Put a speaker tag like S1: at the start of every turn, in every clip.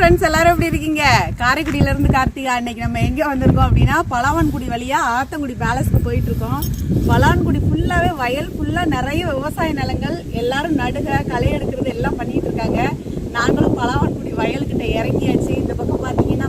S1: Friends எல்லாரும் எப்படி இருக்கீங்க? காரைக்குடியிலேருந்து கார்த்திகா இன்னைக்கு நம்ம எங்கே வந்திருக்கோம் அப்படின்னா பலாவன்குடி வழியாக ஆத்தங்குடி பேலஸ்க்கு போயிட்டு இருக்கோம். பலாவன்குடி வயல் ஃபுல்லாக நிறைய விவசாய நிலங்கள். எல்லாரும் நடுக களை எடுக்கிறது எல்லாம் பண்ணிட்டு இருக்காங்க. நாங்களும் பலாவன்குடி வயல்கிட்ட இறங்கியாச்சு. இந்த பக்கம் பார்த்தீங்கன்னா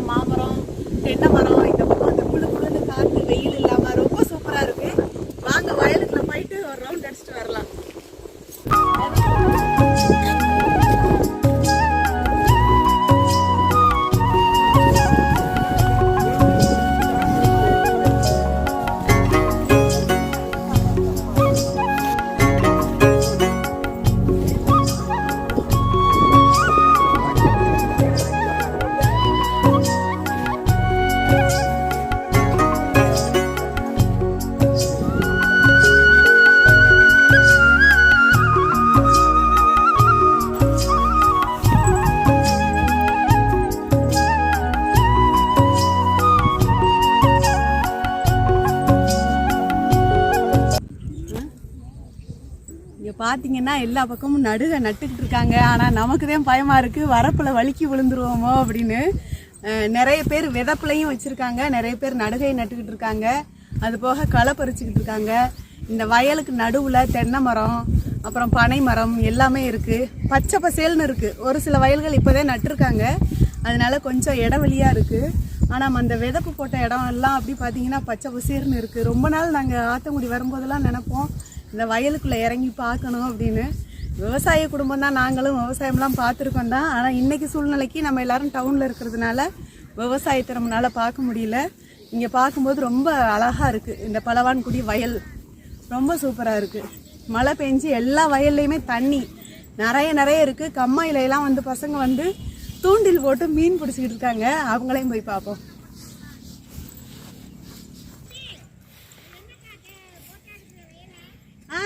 S1: இங்கே பார்த்தீங்கன்னா எல்லா பக்கமும் நடுக நட்டுக்கிட்டு இருக்காங்க. ஆனால் நமக்கு தான் பயமாக இருக்குது வரப்பில் வலிக்கு விழுந்துருவோமோ அப்படின்னு. நிறைய பேர் விதப்புலையும் வச்சுருக்காங்க. நிறைய பேர் நடுகை நட்டுக்கிட்டு இருக்காங்க. அது போக களை பறிச்சுக்கிட்டு இருக்காங்க. இந்த வயலுக்கு நடுவில் தென்னை மரம் அப்புறம் பனை மரம் எல்லாமே இருக்குது பச்சை பசேல்னு இருக்குது ஒரு சில வயல்கள் இப்போதே நட்டிருக்காங்க. அதனால கொஞ்சம் இடவெளியாக இருக்குது ஆனால் அந்த விதப்பு போட்ட இடம் எல்லாம் அப்படி பார்த்தீங்கன்னா பச்சை பசேர்னு இருக்குது ரொம்ப நாள் நாங்கள் ஆத்தங்குடி வரும்போதெல்லாம் நினைப்போம். இந்த வயலுக்குள்ளே இறங்கி பார்க்கணும் அப்படின்னு. விவசாய குடும்பம் தான் நாங்களும் விவசாயம்லாம் பார்த்துருக்கோம் தான். ஆனால் இன்றைக்கி சூழ்நிலைக்கு நம்ம எல்லாரும் டவுனில் இருக்கிறதுனால விவசாயத்தை நம்மளால் பார்க்க முடியல. இங்கே பார்க்கும்போது ரொம்ப அழகாக இருக்குது இந்த பலவான்குடி வயல் ரொம்ப சூப்பராக இருக்குது மழை பெஞ்சு எல்லா வயல்லையுமே தண்ணி நிறைய நிறைய இருக்குது கம்மாயிலெல்லாம் வந்து பசங்க வந்து தூண்டில் போட்டு மீன் பிடிச்சிக்கிட்டு இருக்காங்க. அவங்களையும் போய் பார்ப்போம் ஆ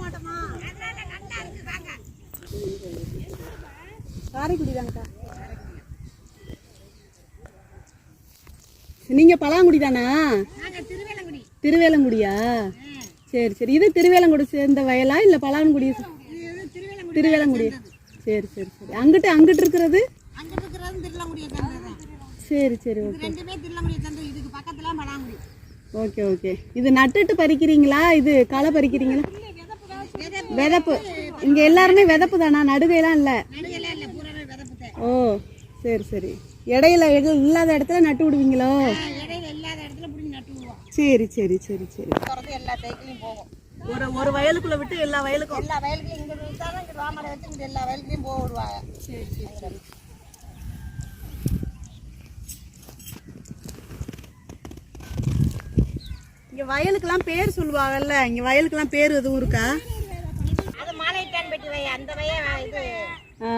S1: மாட்டோமா காரைக்குடி தானக்கா நீங்க பலாங்குடி தானா? திருவேலங்குடியா? சரி சரி. இது திருவேலங்குடி சேர்ந்த வயலா இல்ல பலாங்குடி திருவேலங்குடி சரி சரி சரி. அங்கிட்டு அங்கிட்டு இருக்கிறது? சரி சரி ஓகே. Okay okay. இது நட்டுட்டு பறிக்கிறீங்களா? இது களை பறிக்கிறீங்களா? விதப்பு இங்க எல்லாருமே விதப்பு தானா? நடுகையெல்லாம் இல்ல? ஓ சரி சரி. இடையில இல்லாத இடத்துல நட்டு விடுவீங்களோ
S2: இடையில இல்லாத இடத்துல பிடிச்சி நட்டு விடுவோம்
S1: சரி சரி சரி சரி.
S2: எல்லா தைக்கலையும் போகும்
S1: ஒரு ஒரு வயலுக்குள்ள விட்டு எல்லா வயலுக்கும்.
S2: எல்லா வயலுக்கும் இங்க விட்டாலும் இங்க வாமடை வச்சு இங்க எல்லா வயலுக்கும் போக விடுவாங்க.
S1: சரி சரி சரி. இங்க வயலுக்கெல்லாம் பேர் சொல்லுவாங்கல்ல இங்க வயலுக்கெல்லாம் பேர் எதுவும் இருக்கா?
S2: அது மாலையிட்டான் பெட்டி வைய அந்த வைய இது.
S1: ஆ.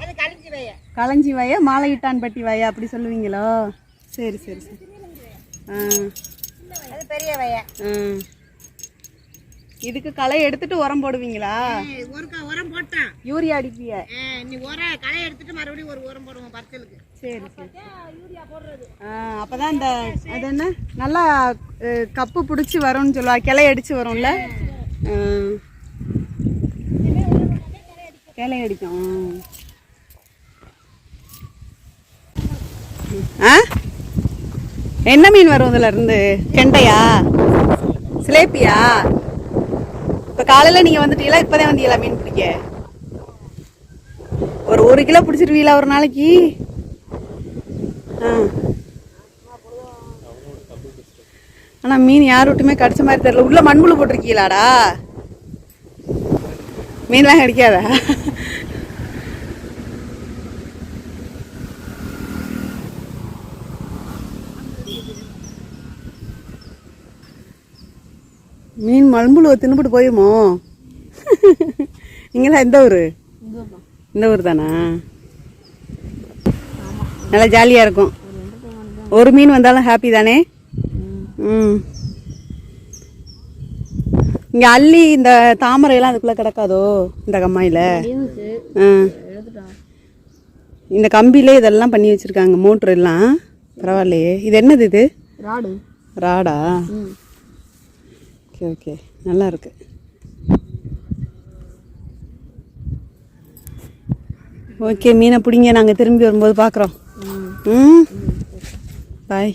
S2: அது கழிஞ்சு வைய.
S1: களஞ்சி வய மாலையிட்டான்பட்டி வய அப்படி சொல்லுவீங்களோ? சரி சரி சரி.
S2: அது பெரிய வைய.
S1: ஆ இதுக்கு களை எடுத்துட்டு உரம் போடுவீங்களா?
S2: ஒரு உரம் போட்டான்.
S1: யூரியா அடிப்பிய.
S2: நீ உரம் களை எடுத்துட்டு மறுபடியும் ஒரு உரம் போடுவோம் பச்சலுக்கு
S1: சரி சரி. ஆ அப்பதான் இந்த அது என்ன? நல்லா கப்பு பிடிச்சி வரும்னு சொல்லுவா கிளை அடிச்சு வரும்ல. கிளை அடிக்கும் ஆ? என்ன மீன் வரும் இதுல இருந்து? கெண்டையா? சிலேப்பியா? இப்ப காலையில நீங்க வந்துட்டீங்களா? இப்பதான் வந்தீங்களா மீன் பிடிக்க? ஒரு ஒரு கிலோ பிடிச்சிருவீங்களா ஒரு நாளைக்கு? ஆனா மீன் யார் விட்டுமே கடிச்ச மாதிரி தெரியல. உள்ள மண்புழு போட்டிருக்கீங்களாடா? மீன்லாம் கிடைக்காதா? மீன் மண்புழுவை தின்னுபிட்டு போயுமோ நீங்களாம் எந்த ஊர்? இந்த ஊர் தானா? நல்லா ஜாலியாக இருக்கும். ஒரு மீன் வந்தாலும் ஹாப்பி தானே? ம். இங்கே அள்ளி இந்த தாமரை எல்லாம் அதுக்குள்ளே கிடக்காதோ இந்த கம்மாயில்? ஆ. இந்த கம்பியிலே இதெல்லாம் பண்ணி வச்சுருக்காங்க மோட்ரு எல்லாம். பரவாயில்லையே. இது என்னது இது?
S3: ராடு.
S1: ராடா? Okay okay. நல்லா இருக்கு ஓகே மீனை பிடிங்க. நாங்கள் திரும்பி வரும்போது பார்க்குறோம் ம்? பாய்